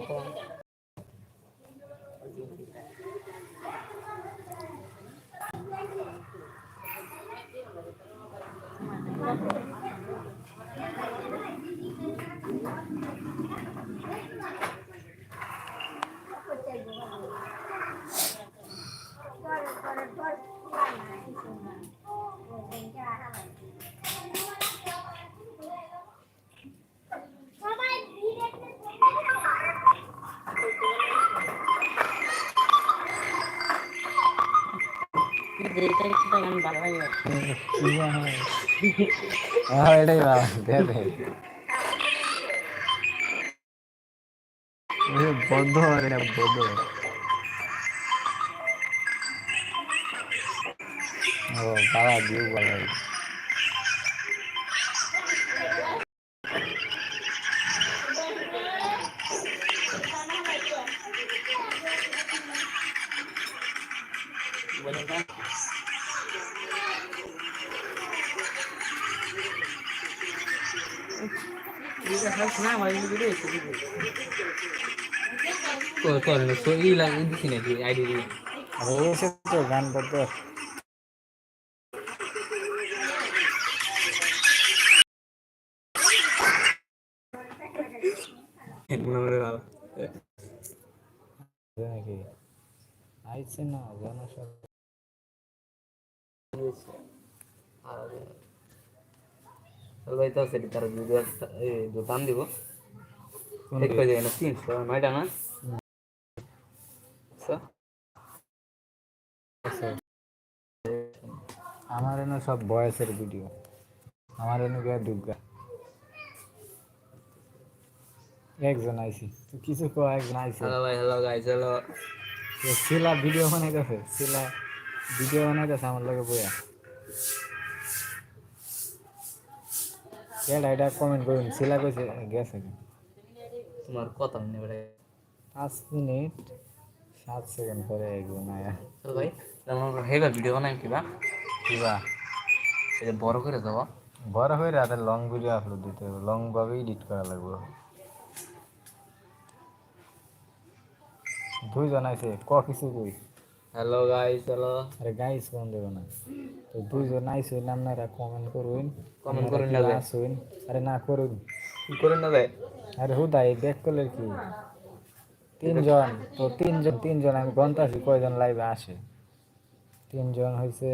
কম যেটা এটাই ভালো দে দে। বদ্ধ এটা বদ্ধ ও বাবা দিও বাবা গান বদ্ধ নাকি আইছে না জনসব চল ভাই তো সেটি তার দোকান দিব। এক করে দেন তিনশো নয়টা না? আচ্ছা। আমার এনে সব বয়সের ভিডিও আমার এনে গিয়ে দুর্গা একজন আইছি। তো কিছু কো একজন আইছে। হ্যালো ভাই hello guys hello. Shila video বানাই গেছে শিলা। ভিডিও বানাই গেছে আমার লগে বইয়া। কেডা এটা কমেন্ট করুন শিলা কইছে গেছে? তোমার কথা মনে পড়ে পাঁচ মিনিট সাত সেকেন্ড পরে একজন আয়া চল ভাই আমরা হেবার ভিডিও বানাই কিবা? কিবা? এটা বড় করে দেবো। বড় হয়ে রাতে লং ভিডিও আপলোড দিতে হবে লং ভাবে এডিট করা লাগবে। দুইজন আছে ক কিছু কই? হ্যালো গাইস হ্যালো আরে গাইস কোন দেব না। তো দুইজন আইসই আপনারা কমেন্ট করুন। Comment করুন না। আসুন আরে না করুন। কি করে না ভাই আরে হুদাই ব্যাক করলে কি? তিনজন তো তিনজন তিনজন আমি গন্তাছি কয়জন লাইভে আসে? তিনজন হয়েছে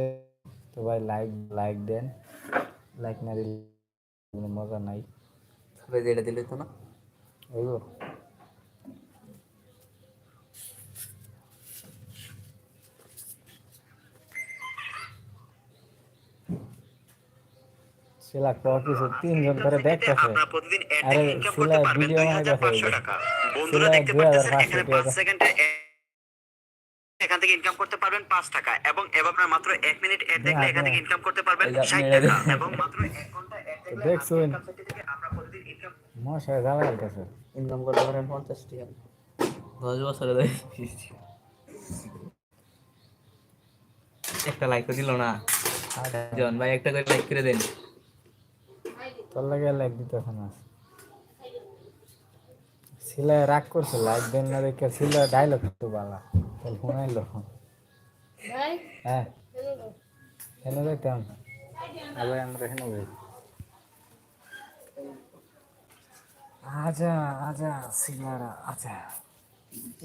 তো ভাই লাইক লাইক দেন। লাইক না দিলে মজা নাই। সবাই যেটা দিলে তো না। ওইব শিলা ক কিছু তিনজন করে দেখতেছে আপনারা প্রতিদিন এর আরে শিলা ভিডিও দুই বানাই হাজার পাঁচশো দেখে শিলা দুই হাজার পাঁচশো টাকা। এখান থেকে ইনকাম করতে পারবেন পাঁচ টাকা এবং এবার মাত্র এক মিনিট এড দেখলে এখান থেকে ইনকাম করতে পারবেন এই যে আপনি ষাট টাকা এবং মাত্র এক ঘণ্টা এড দেখলে দেখছুন? ইনকাম সাইটে থেকে আপনারা প্রতিদিন ইনকাম মশায় জ্বালা গেছে ইনকাম করতে পারেন পঞ্চাশ টাকা। দশ বছরে একটা লাইক দিল না। জন ভাই একটা করে লাইক করে দেন। তোর লাগে লাইক দিতেছে না। শিলা রাগ করছে লাইক দেন না দেখে শিলা ডাইলগ তো বালা। তাহলে শুনাইলো হ্যাঁ। হেন দেখতাম আবার আমরা হেন যাই। আজা আজা শিলারা আজা।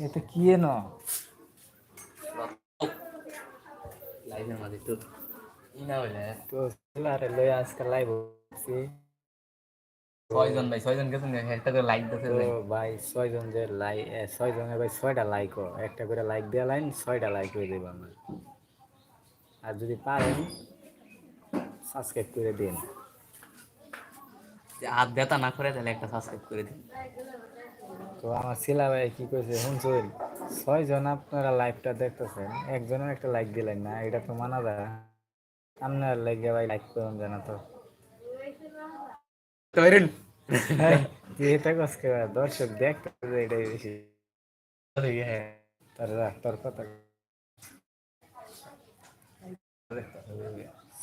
এটা কি এন? লাইভের মাঝে তো ই না হইলে। তো শিলারে লই আজকে লাইভ হচ্ছে ছয়জন ভাই ছয়জন গেছেন একটা করে লাইক দিতে ভাই ছয়জন যে লাইক ছয়জনের ভাই ছয়টা লাইক একটা করে লাইক দেওয়া লাইন ছয়টা লাইক হয়ে দেবো আমার। আর যদি পারেন সাবস্ক্রাইব করে দিন। আর দেতা না করে তাহলে একটা সাবস্ক্রাইব করে দিন। তো আমার শিলা ভাই কি কইছে শুনছেন ছয়জন আপনারা লাইভটা দেখতেছেন একজনের একটা লাইক দিলেন না এটা তো মানা যায়। আপনার লাইকে ভাই লাইক করুন জানা তো। তুই এটা কসকে দর্শক দেখতে এটাই বেশি। তোর রাখ, তোর কথা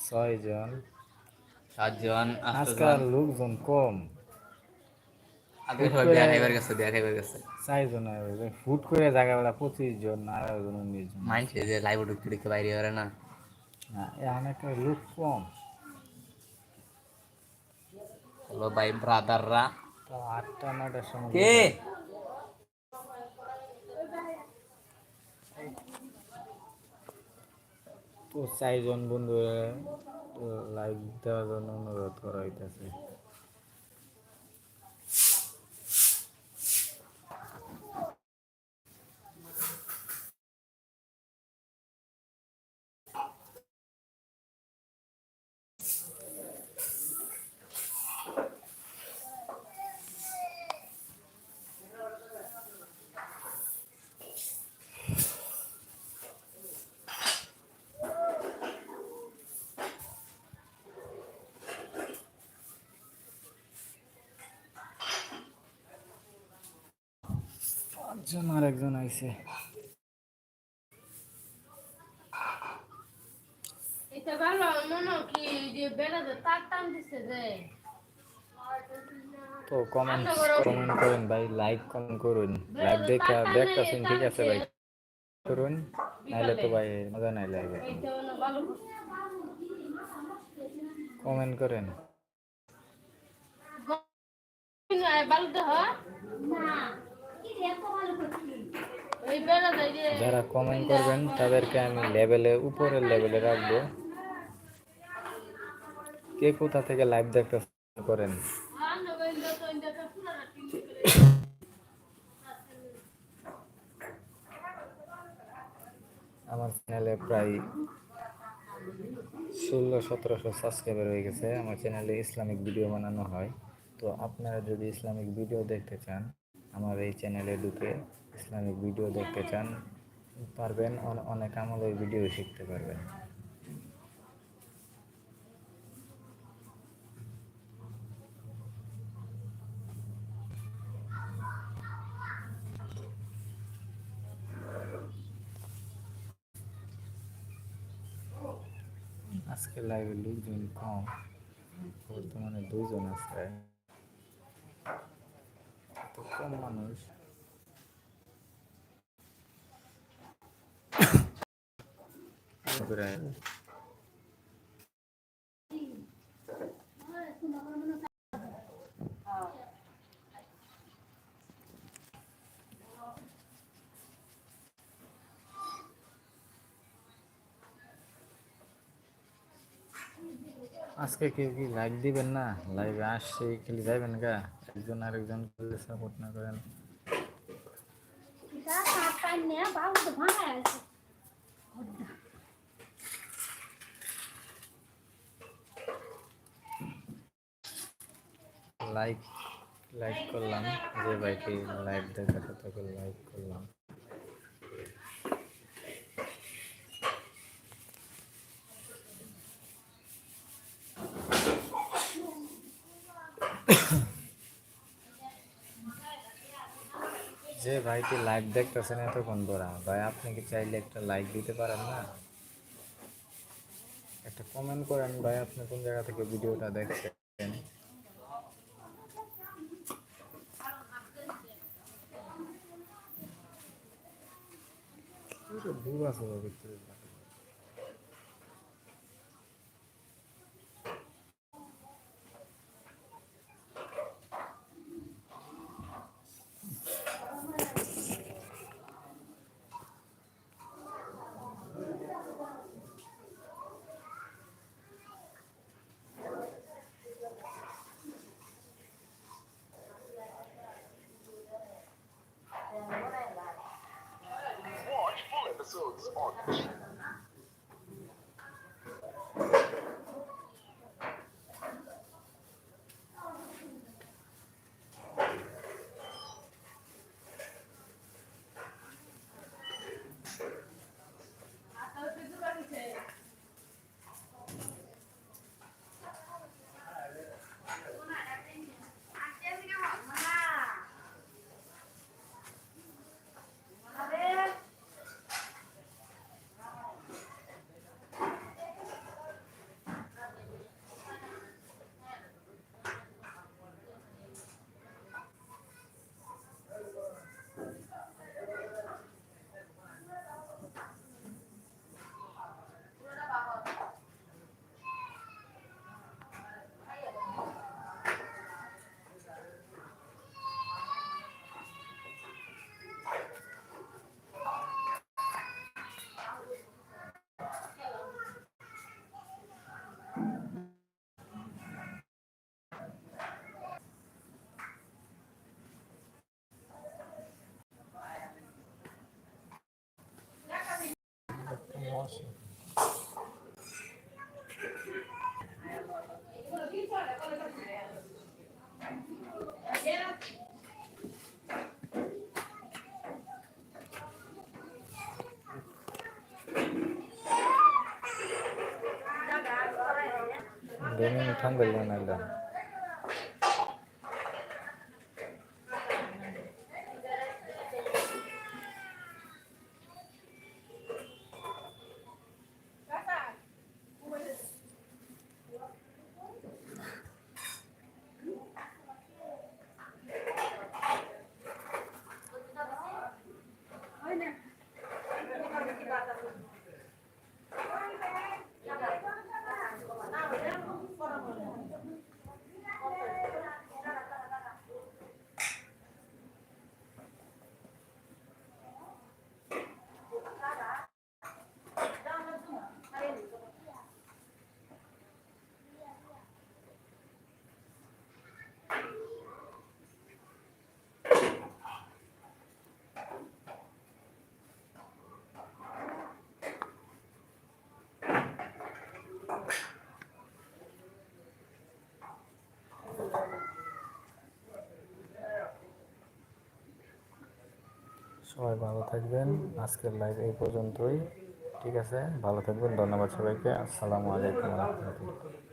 ছয়জন সাতজন আজকাল লোকজন কম। ফুট করে জায়গাবেলা পঁচিশ জন আর একজন উনিশ জন। মানছে লাইভ ঢুকতে ঢুকতে বাইরে না। না এখন একটা লোক কম। হলো ভাই ব্রাদাররা আটটা নটার সময় কে তো চারজন বন্ধু লাইক দেওয়ার জন্য অনুরোধ করা হইতেছে পাঁচজন আর একজন আইছে। এটা ভালো মনে কি যে বেড়াতে তার টান দিছে যে। তো কমেন্ট কমেন্ট করেন ভাই লাইক কমেন্ট করুন। লাইভ দেখা দেখতেছেন ঠিক আছে ভাই। করুন নাইলে তো ভাই মজা নাই ভালো। কমেন্ট করেন। ভালো দেহ? না। যারা কমেন্ট করবেন, তাদেরকে আমি লেভেলে উপরের লেভেলে রাখব। কে কোথা থেকে লাইভ দেখতে করেন। আমার চ্যানেলে প্রায় ষোলো, সতেরোশো সাবস্ক্রাইবার হয়ে গেছে। আমার চ্যানেলে ইসলামিক ভিডিও বানানো হয়। তো আপনারা যদি ইসলামিক ভিডিও দেখতে চান আমার এই চ্যানেলে ঢুকে ইসলামিক ভিডিও দেখতে চান, পারবেন, অন- অনেক আমলের ভিডিও শিখতে পারবেন। আজকে লাইভে লোকজন কম, বর্তমানে দুইজন আছে। কম মানুষ আজকে কেউ কি লাইভ দিবেন না? লাইভে আসছে খালি যাইবেন গা? একজন আরেকজন সাপোর্ট না করেন। লাইক লাইক করলাম। যে ভাইকে লাইভ দেখাতে তাকে লাইক করলাম। যে ভাইটি লাইভ দেখতেছেন এতক্ষণ ধরা। ভাই, আপনি কি চাইলে একটা লাইক দিতে পারেন না? একটা কমেন্ট করেন, ভাই, আপনি কোন জায়গা থেকে ভিডিওটা দেখছেন? দূর আছে Rectángulo en el সবাই ভালো থাকবেন। আজকের লাইভ এই পর্যন্তই। ঠিক আছে? ভালো থাকবেন। ধন্যবাদ সবাইকে। আসসালামু আলাইকুম রহমতুল্লাহ।